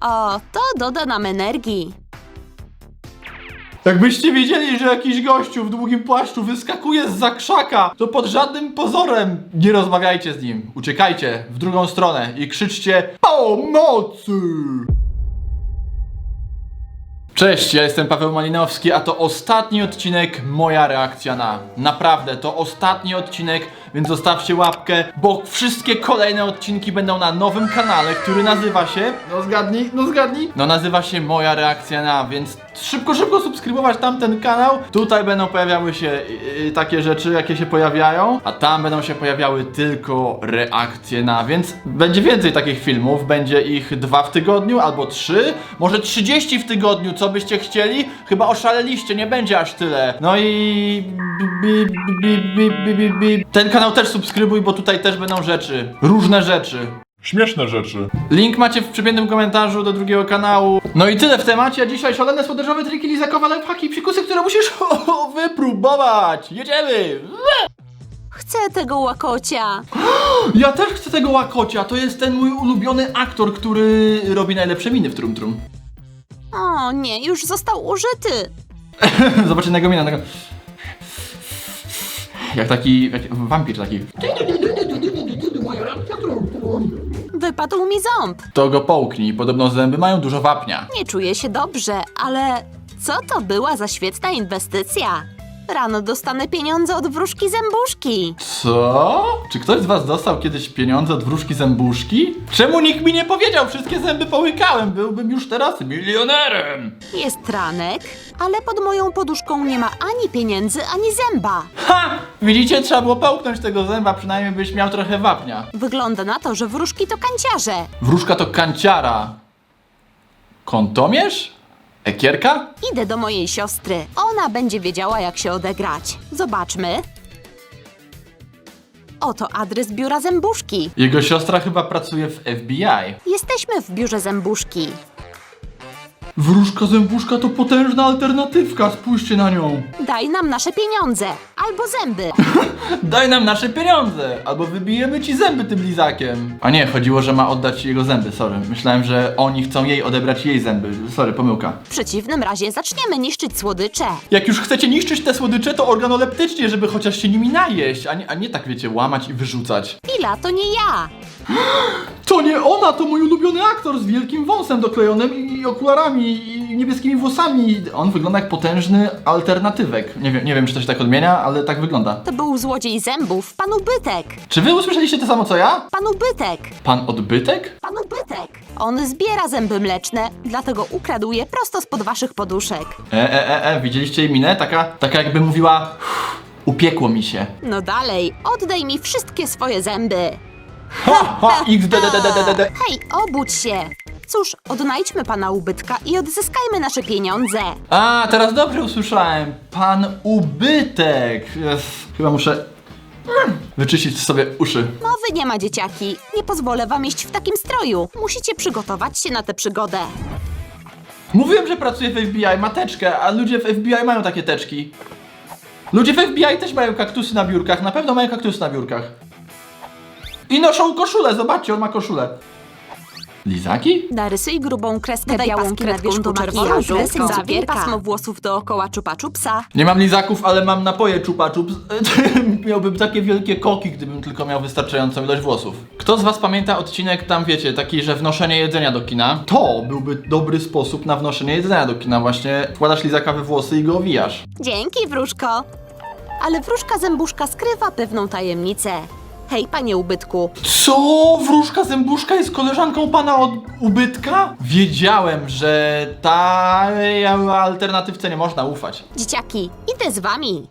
O, to doda nam energii. Jakbyście wiedzieli, że jakiś gościu w długim płaszczu wyskakuje z zakrzaka, to pod żadnym pozorem nie rozmawiajcie z nim. Uciekajcie w drugą stronę i krzyczcie pomocy! Cześć, ja jestem Paweł Malinowski, a to ostatni odcinek Moja reakcja na. Naprawdę, to ostatni odcinek, więc zostawcie łapkę, bo wszystkie kolejne odcinki będą na nowym kanale, który nazywa się. No zgadnij, no zgadnij. No nazywa się Moja reakcja na, więc szybko, szybko subskrybować tamten kanał. Tutaj będą pojawiały się yy, takie rzeczy, jakie się pojawiają, a tam będą się pojawiały tylko reakcje na, więc będzie więcej takich filmów, będzie ich dwa w tygodniu albo trzy, może 30 w tygodniu, co byście chcieli? Chyba oszaleliście, nie będzie aż tyle. No i ten kanał też subskrybuj, bo tutaj też będą rzeczy, różne rzeczy. Śmieszne rzeczy. Link macie w przypiętym komentarzu do drugiego kanału. No i tyle w temacie, a dzisiaj szalone słodyżowe triki lizakowe, lifehacki i psikusy, które musisz wypróbować. Jedziemy! Chcę tego łakocia. Ja też chcę tego łakocia, to jest ten mój ulubiony aktor, który robi najlepsze miny w Trum Trum. O nie, już został użyty. Zobaczcie na jego minę, tego... Jak taki, jak wampir taki. Wypadł mi ząb. To go połknij, podobno zęby mają dużo wapnia. Nie czuję się dobrze, ale co to była za świetna inwestycja? Rano dostanę pieniądze od wróżki zębuszki. Co? Czy ktoś z was dostał kiedyś pieniądze od wróżki zębuszki? Czemu nikt mi nie powiedział? Wszystkie zęby połykałem, byłbym już teraz milionerem. Jest ranek, ale pod moją poduszką nie ma ani pieniędzy, ani zęba. Ha! Widzicie, trzeba było połknąć tego zęba, przynajmniej byś miał trochę wapnia. Wygląda na to, że wróżki to kanciarze. Wróżka to kanciara. Kątomierz? Ekierka? Idę do mojej siostry. Ona będzie wiedziała, jak się odegrać. Zobaczmy. Oto adres biura zębuszki. Jego siostra chyba pracuje w FBI. Jesteśmy w biurze zębuszki. Wróżka zębuszka to potężna alternatywka, spójrzcie na nią. Daj nam nasze pieniądze albo zęby. Daj nam nasze pieniądze, albo wybijemy ci zęby tym lizakiem. A nie, chodziło, że ma oddać jego zęby, sorry. Myślałem, że oni chcą jej odebrać jej zęby. Sorry, pomyłka. W przeciwnym razie zaczniemy niszczyć słodycze. Jak już chcecie niszczyć te słodycze, to organoleptycznie, żeby chociaż się nimi najeść, a nie, a nie tak wiecie, łamać i wyrzucać. Chwila, to nie ja. To nie ona, to mój ulubiony aktor z wielkim wąsem doklejonym i okularami i niebieskimi włosami. On wygląda jak potężny alternatywek. Nie wiem, nie wiem, czy to się tak odmienia, ale tak wygląda. To był złodziej zębów, pan Ubytek. Czy wy usłyszeliście to samo co ja? Pan Ubytek. Pan odbytek? Pan Ubytek. On zbiera zęby mleczne, dlatego ukradł je prosto spod waszych poduszek. E, e, e, e, widzieliście jej minę? Taka, taka jakby mówiła, "Uff, upiekło mi się. No dalej, oddaj mi wszystkie swoje zęby. Ha, ha, xdddddd. Hej, obudź się. Cóż, odnajdźmy pana Ubytka i odzyskajmy nasze pieniądze. A, teraz dobrze usłyszałem. Pan ubytek. Yes. Chyba muszę mm, wyczyścić sobie uszy. Mowy nie ma, dzieciaki. Nie pozwolę wam iść w takim stroju. Musicie przygotować się na tę przygodę. Mówiłem, że pracuję w FBI, ma teczkę, a ludzie w FBI mają takie teczki. Ludzie w FBI też mają kaktusy na biurkach, na pewno mają kaktusy na biurkach. I noszą koszulę, zobaczcie, on ma koszulę. Lizaki? Narysuj grubą kreskę Dodaj białą paski na kredką wierzchu do czerwoną makijażu. kreską cukierka. pasmo włosów dookoła czupa-czupsa. Nie mam lizaków, ale mam napoje czupa czups. Miałbym takie wielkie koki, gdybym tylko miał wystarczającą ilość włosów. Kto z was pamięta odcinek tam, wiecie, taki, że wnoszenie jedzenia do kina? To byłby dobry sposób na wnoszenie jedzenia do kina, właśnie wkładasz lizaka we włosy i go owijasz. Dzięki, wróżko. Ale wróżka zębuszka skrywa pewną tajemnicę. Hej, panie ubytku. Co? Wróżka zębuszka jest koleżanką pana od ubytka? Wiedziałem, że ta alternatywce nie można ufać. Dzieciaki, idę z wami.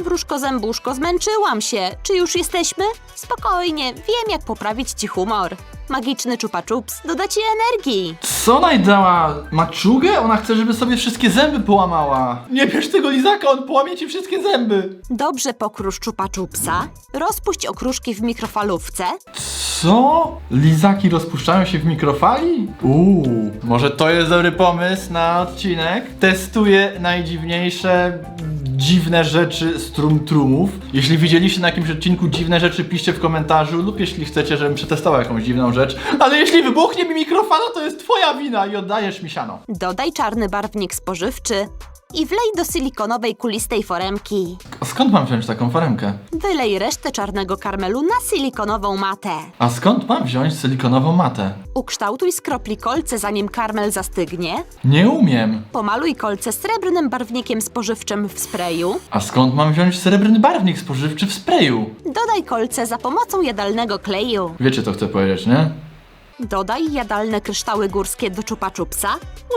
Wróżko zębuszko, zmęczyłam się. Czy już jesteśmy? Spokojnie, wiem jak poprawić ci humor. Magiczny czupa-czups doda ci energii. Co najdała? Maczugę? Ona chce, żeby sobie wszystkie zęby połamała. Nie bierz tego lizaka, on połamie ci wszystkie zęby. Dobrze pokrusz czupa-czupsa. Rozpuść okruszki w mikrofalówce. Co? Lizaki rozpuszczają się w mikrofali? Uuu, może to jest dobry pomysł na odcinek. Testuję najdziwniejsze dziwne rzeczy z trum-trumów. Jeśli widzieliście na jakimś odcinku dziwne rzeczy, piszcie w komentarzu lub jeśli chcecie, żebym przetestował jakąś dziwną rzecz. Ale jeśli wybuchnie mi mikrofon, to jest twoja wina i oddajesz mi siano. Dodaj czarny barwnik spożywczy i wlej do silikonowej kulistej foremki. A skąd mam wziąć taką foremkę? Wylej resztę czarnego karmelu na silikonową matę. A skąd mam wziąć silikonową matę? Ukształtuj z kropli kolce, zanim karmel zastygnie. Nie umiem. Pomaluj kolce srebrnym barwnikiem spożywczym w sprayu. A skąd mam wziąć srebrny barwnik spożywczy w sprayu? Dodaj kolce za pomocą jadalnego kleju. Wiecie, co chcę powiedzieć, nie? Dodaj jadalne kryształy górskie do czupa.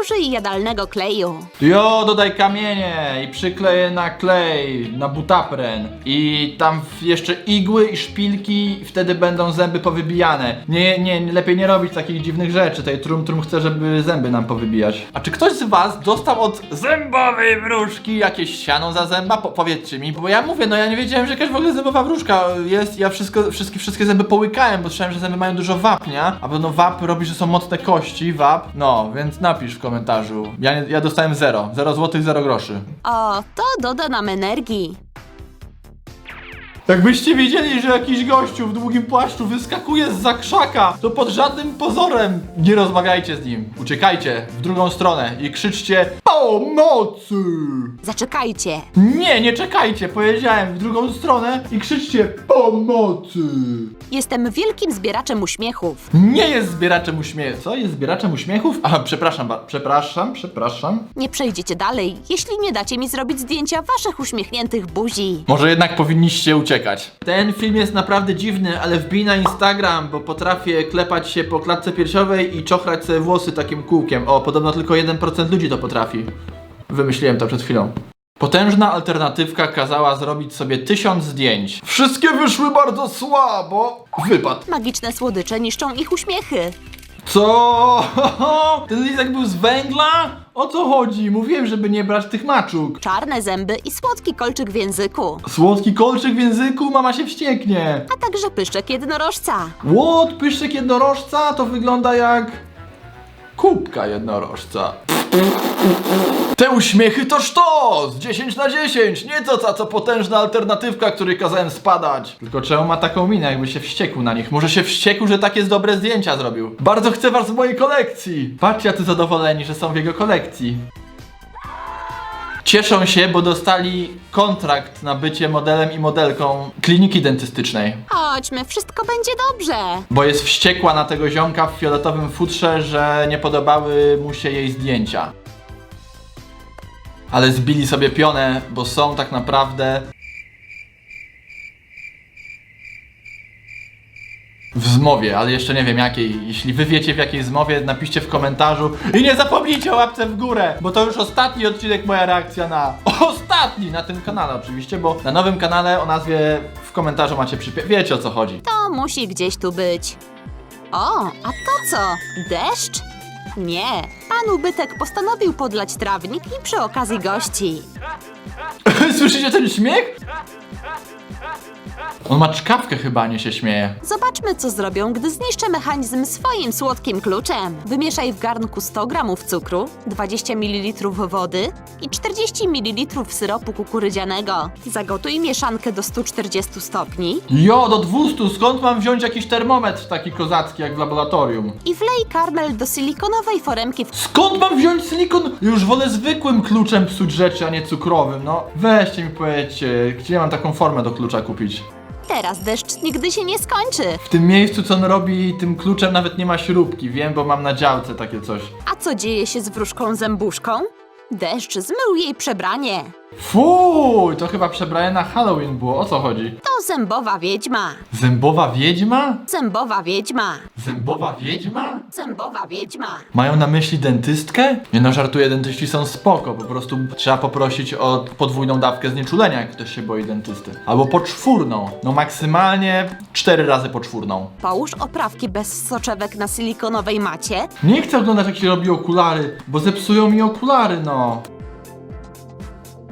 Użyj jadalnego kleju. Jo, dodaj kamienie i przykleję na klej, na butapren. I tam jeszcze igły i szpilki, i wtedy będą zęby powybijane. Nie, nie, lepiej nie robić takich dziwnych rzeczy. Tej trum trum chce, żeby zęby nam powybijać. A czy ktoś z was dostał od zębowej wróżki jakieś siano za zęba? Po powiedzcie mi, bo ja mówię, no ja nie wiedziałem, że jakaś w ogóle zębowa wróżka jest. Ja wszystko, wszystkie, wszystkie zęby połykałem, bo słyszałem, że zęby mają dużo wapnia. A no wap robi, że są mocne kości, wap. No, więc napisz w komentarzu. Ja, nie- ja dostałem zero. Zero złotych, zero groszy. O, to doda nam energii. Jakbyście wiedzieli, że jakiś gościu w długim płaszczu wyskakuje z krzaka, to pod żadnym pozorem nie rozmawiajcie z nim. Uciekajcie w drugą stronę i krzyczcie pomocy! Zaczekajcie. Nie, nie czekajcie, powiedziałem w drugą stronę i krzyczcie pomocy! Jestem wielkim zbieraczem uśmiechów. Nie jest zbieraczem uśmiechów. Co? Jest zbieraczem uśmiechów? A, przepraszam, ba- przepraszam, przepraszam. Nie przejdziecie dalej, jeśli nie dacie mi zrobić zdjęcia waszych uśmiechniętych buzi. Może jednak powinniście uciekać. Ten film jest naprawdę dziwny, ale wbij na Instagram, bo potrafię klepać się po klatce piersiowej i czochrać sobie włosy takim kółkiem. O, podobno tylko 1% ludzi to potrafi. Wymyśliłem to przed chwilą. Potężna alternatywka kazała zrobić sobie tysiąc zdjęć. Wszystkie wyszły bardzo słabo. Wypad. Magiczne słodycze niszczą ich uśmiechy. Co? Ten lizak był z węgla? O co chodzi? Mówiłem, żeby nie brać tych maczug. Czarne zęby i słodki kolczyk w języku. Słodki kolczyk w języku, mama się wścieknie. A także pyszczek jednorożca. Łot, pyszczek jednorożca to wygląda jak kubka jednorożca. Te uśmiechy to sztos! 10 na 10! Nie to ta co potężna alternatywka, której kazałem spadać. Tylko czemu ma taką minę, jakby się wściekł na nich? Może się wściekł, że takie dobre zdjęcia zrobił. Bardzo chcę was w mojej kolekcji! Patrzcie, jacy zadowoleni, że są w jego kolekcji. Cieszą się, bo dostali kontrakt na bycie modelem i modelką kliniki dentystycznej. Chodźmy, wszystko będzie dobrze. Bo jest wściekła na tego ziomka w fioletowym futrze, że nie podobały mu się jej zdjęcia. Ale zbili sobie pionę, bo są tak naprawdę w zmowie, ale jeszcze nie wiem jakiej. Jeśli wy wiecie w jakiej zmowie, napiszcie w komentarzu i nie zapomnijcie o łapce w górę, bo to już ostatni odcinek moja reakcja na ostatni na tym kanale oczywiście, bo na nowym kanale o nazwie w komentarzu macie przypie... Wiecie o co chodzi. To musi gdzieś tu być. O, a to co? Deszcz? Nie, pan ubytek postanowił podlać trawnik i przy okazji gości. Słyszycie ten śmiech? On ma czkawkę chyba, a nie się śmieje. Zobaczmy, co zrobią, gdy zniszczę mechanizm swoim słodkim kluczem. Wymieszaj w garnku 100 g cukru, 20 ml wody i 40 ml syropu kukurydzianego. Zagotuj mieszankę do 140 stopni Jo, do 200, skąd mam wziąć jakiś termometr taki kozacki jak w laboratorium? i wlej karmel do silikonowej foremki w Skąd mam wziąć silikon? Już wolę zwykłym kluczem psuć rzeczy, a nie cukrowym, no. Weźcie mi powiedzcie, gdzie mam taką formę do klucza kupić? Teraz deszcz nigdy się nie skończy. W tym miejscu, co on robi, tym kluczem nawet nie ma śrubki, wiem, bo mam na działce takie coś. A co dzieje się z wróżką zębuszką? Deszcz zmył jej przebranie. Fuj, to chyba przebranie na Halloween było, o co chodzi? To zębowa wiedźma. Zębowa wiedźma? Zębowa wiedźma. Zębowa wiedźma? Zębowa wiedźma. Mają na myśli dentystkę? Nie no, żartuję, dentyści są spoko, po prostu trzeba poprosić o podwójną dawkę znieczulenia, jak ktoś się boi dentysty. Albo poczwórną, no maksymalnie cztery razy poczwórną. Połóż oprawki bez soczewek na silikonowej macie. Nie chcę oglądać jak się robi okulary, bo zepsują mi okulary, no.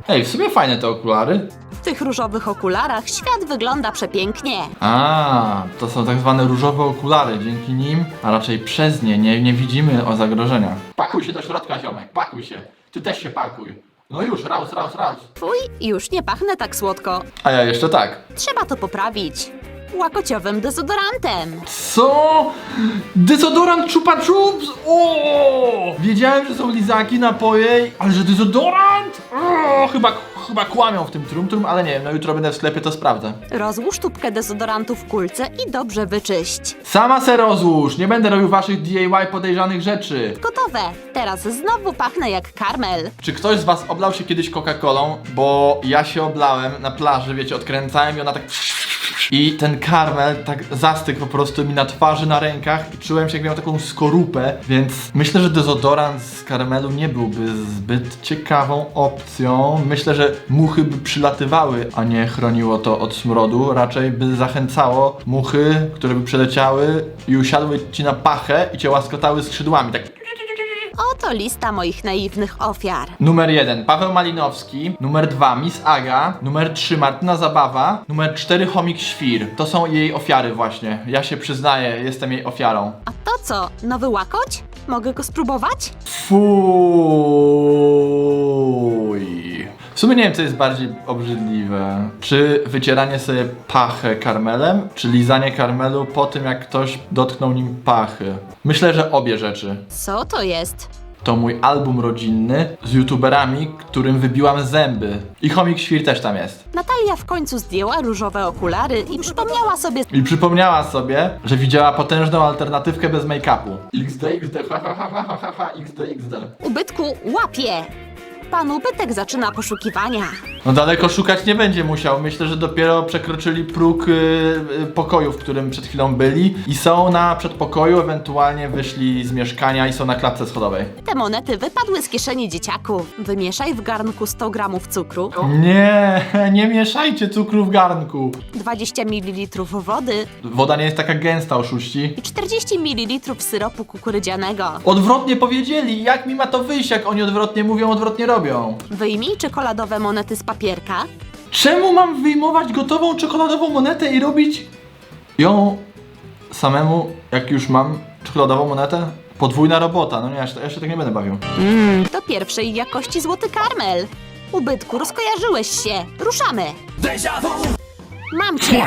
Ej, w sumie fajne te okulary. W tych różowych okularach świat wygląda przepięknie. A, to są tak zwane różowe okulary. Dzięki nim, a raczej przez nie, nie, nie widzimy o zagrożeniach. Pakuj się do środka, ziomek, pakuj się. Ty też się pakuj. No już, raus, raus, raus. Fuj, już nie pachnę tak słodko. A ja jeszcze tak. Trzeba to poprawić. Łakociowym dezodorantem. Co? Dezodorant Chupa Chups? O! Wiedziałem, że są lizaki, napoje, ale że dezodorant? O, chyba, chyba kłamią w tym trum trum, ale nie wiem, no jutro będę w sklepie, to sprawdzę. Rozłóż tubkę dezodorantu w kulce i dobrze wyczyść. Sama se rozłóż, nie będę robił waszych DIY podejrzanych rzeczy. Gotowe. Teraz znowu pachnę jak karmel. Czy ktoś z was oblał się kiedyś Coca-Colą? Bo ja się oblałem na plaży, wiecie, odkręcałem i ona tak... I ten karmel tak zastygł po prostu mi na twarzy, na rękach i czułem się jak miał taką skorupę, więc myślę, że dezodorant z karmelu nie byłby zbyt ciekawą opcją. Myślę, że muchy by przylatywały, a nie chroniło to od smrodu. Raczej by zachęcało muchy, które by przeleciały i usiadły ci na pachę i cię łaskotały skrzydłami, tak Oto lista moich naiwnych ofiar. Numer 1 Paweł Malinowski, numer 2 Miss Aga, numer 3 Martyna Zabawa, numer 4 Chomik Świr. To są jej ofiary właśnie. Ja się przyznaję, jestem jej ofiarą. A to co? Nowy łakoć? Mogę go spróbować? Fuj. W sumie nie wiem, co jest bardziej obrzydliwe. Czy wycieranie sobie pachę karmelem, czy lizanie karmelu po tym, jak ktoś dotknął nim pachy? Myślę, że obie rzeczy. Co to jest? To mój album rodzinny z youtuberami, którym wybiłam zęby. I Chomik Świr też tam jest. Natalia w końcu zdjęła różowe okulary i przypomniała sobie I przypomniała sobie, że widziała potężną alternatywkę bez make-upu. XD, XD, ha, ha, ha, ha, ha, ha, ha, XD, XD. ubytku łapie. Pan ubytek zaczyna poszukiwania. No daleko szukać nie będzie musiał. Myślę, że dopiero przekroczyli próg y, y, pokoju, w którym przed chwilą byli i są na przedpokoju, ewentualnie wyszli z mieszkania i są na klatce schodowej. Te monety wypadły z kieszeni dzieciaków. Wymieszaj w garnku 100 gramów cukru, Nie, nie mieszajcie cukru w garnku. 20 ml wody Woda nie jest taka gęsta, oszuści. i 40 ml syropu kukurydzianego. Odwrotnie powiedzieli, jak mi ma to wyjść, jak oni odwrotnie mówią, odwrotnie robią. Wyjmij czekoladowe monety z papierka, Czemu mam wyjmować gotową czekoladową monetę i robić ją samemu, jak już mam czekoladową monetę? Podwójna robota, no nie, ja się, ja się tak nie będę bawił. do pierwszej jakości złoty karmel. Ubytku, rozkojarzyłeś się. Ruszamy. Mam cię.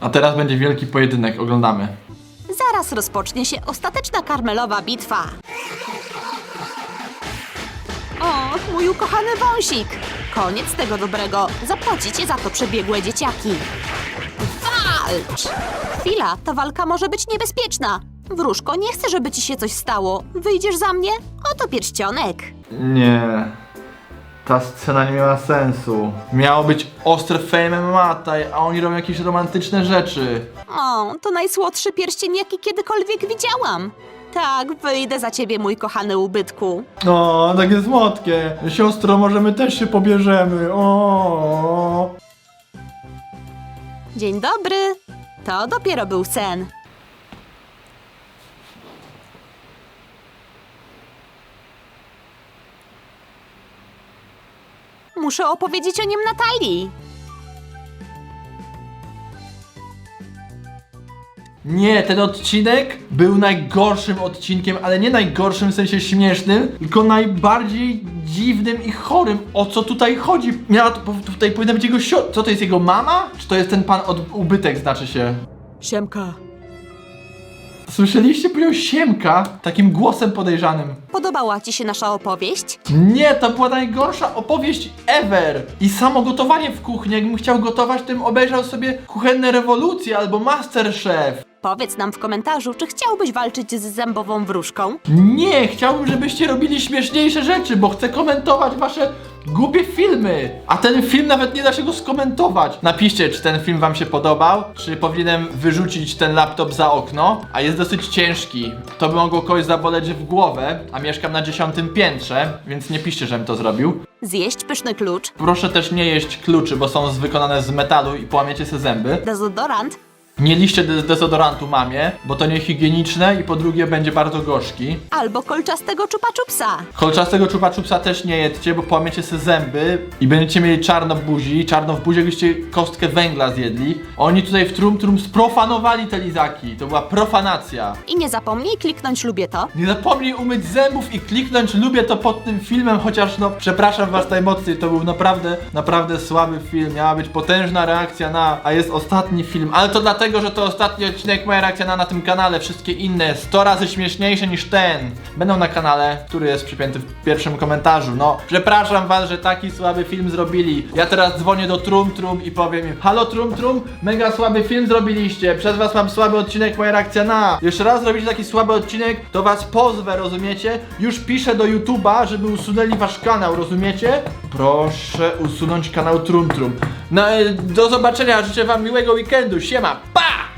A teraz będzie wielki pojedynek, oglądamy. Zaraz rozpocznie się ostateczna karmelowa bitwa. O, mój ukochany wąsik! Koniec tego dobrego. Zapłacicie za to przebiegłe dzieciaki. Walcz! Chwila, ta walka może być niebezpieczna. Wróżko, nie chcę, żeby ci się coś stało. Wyjdziesz za mnie? Oto pierścionek. Nie. Ta scena nie miała sensu. Miało być ostre fame mataj, a oni robią jakieś romantyczne rzeczy. O, to najsłodszy pierścień, jaki kiedykolwiek widziałam. Tak, wyjdę za ciebie, mój kochany ubytku. O, takie słodkie. Siostro, może my też się pobierzemy. O. Dzień dobry. To dopiero był sen. Muszę opowiedzieć o nim Natalii. Nie, ten odcinek był najgorszym odcinkiem, ale nie najgorszym w sensie śmiesznym, tylko najbardziej dziwnym i chorym. O co tutaj chodzi? Miała tutaj powinna być jego sio... Co to jest jego mama? Czy to jest ten pan od ubytek, znaczy się? Siemka. Słyszeliście? Powiedział Siemka, takim głosem podejrzanym. Podobała ci się nasza opowieść? Nie, to była najgorsza opowieść ever. I samo gotowanie w kuchni, jakbym chciał gotować, tym obejrzał sobie Kuchenne Rewolucje albo Masterchef. Powiedz nam w komentarzu, czy chciałbyś walczyć z zębową wróżką? Nie, chciałbym, żebyście robili śmieszniejsze rzeczy, bo chcę komentować wasze głupie filmy. A ten film nawet nie da się go skomentować. Napiszcie, czy ten film wam się podobał, czy powinienem wyrzucić ten laptop za okno, a jest dosyć ciężki. To by mogło kogoś zaboleć w głowę, a mieszkam na dziesiątym piętrze, więc nie piszcie, żebym to zrobił. Zjeść pyszny klucz, Proszę też nie jeść kluczy, bo są wykonane z metalu i połamiecie sobie zęby. dezodorant, Nie liście des- dezodorantu mamie, bo to niehigieniczne i po drugie będzie bardzo gorzki. Albo kolczastego czupa-czupsa. Kolczastego czupa czupsa też nie jedźcie, bo połamiecie sobie zęby i będziecie mieli czarno w buzi, czarno w buzi, jakbyście kostkę węgla zjedli. Oni tutaj w Trum Trum sprofanowali te lizaki, to była profanacja. I nie zapomnij kliknąć lubię to. Nie zapomnij umyć zębów i kliknąć lubię to pod tym filmem, chociaż no przepraszam was najmocniej, to był naprawdę, naprawdę słaby film. Miała być potężna reakcja na, a jest ostatni film, ale to dlatego, że to ostatni odcinek moja reakcja na na tym kanale. Wszystkie inne 100 razy śmieszniejsze niż ten będą na kanale, który jest przypięty w pierwszym komentarzu. No, przepraszam was, że taki słaby film zrobili. Ja teraz dzwonię do Trum Trum i powiem im, halo Trum Trum, mega słaby film zrobiliście, przez was mam słaby odcinek, moja reakcja na. Jeszcze raz zrobicie taki słaby odcinek, to was pozwę, rozumiecie? Już piszę do YouTube'a, żeby usunęli wasz kanał, rozumiecie? Proszę usunąć kanał Trum Trum. No, do zobaczenia, życzę wam miłego weekendu, siema, pa!